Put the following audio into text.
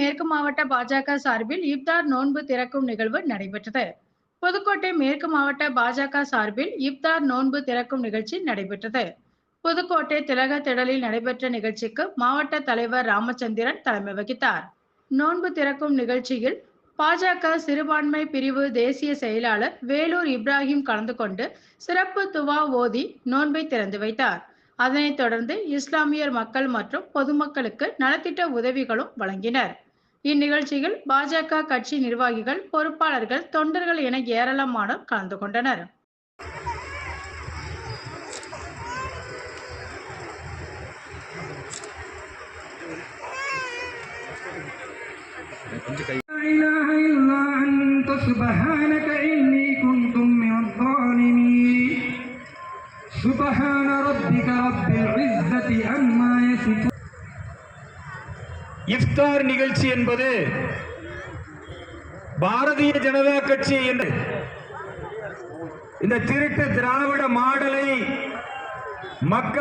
மேற்கு மாவட்ட பாஜக சார்பில் இப்தார் நோன்பு திறக்கும் நிகழ்வு நடைபெற்றது. புதுக்கோட்டை மேற்கு மாவட்ட பாஜக சார்பில் இப்தார் நோன்பு திறக்கும் நிகழ்ச்சி நடைபெற்றது. புதுக்கோட்டை திலக திடலில் நடைபெற்ற நிகழ்ச்சிக்கு மாவட்ட தலைவர் ராமச்சந்திரன் தலைமை வகித்தார். நோன்பு திறக்கும் நிகழ்ச்சியில் பாஜக சிறுபான்மை பிரிவு தேசிய செயலாளர் வேலூர் இப்ராஹிம் கலந்து கொண்டு சிறப்பு துவா ஓதி நோன்பை திறந்து வைத்தார். அதனைத் தொடர்ந்து இஸ்லாமியர் மக்கள் மற்றும் பொதுமக்களுக்கு நலத்திட்ட உதவிகளும் வழங்கினர். இந்நிகழ்ச்சியில் பாஜக கட்சி நிர்வாகிகள் பொறுப்பாளர்கள் தொண்டர்கள் என ஏராளமானோர் கலந்து கொண்டனர் لا إله إلا أنت سبحانك إني كنت من الظالمين سبحان ربك رب العزة عما يصفون இஃப்தார் நிகழ்ச்சி என்பது பாரதிய ஜனதா கட்சி என்று இந்த திருட்டு திராவிட மாடலை மக்கள்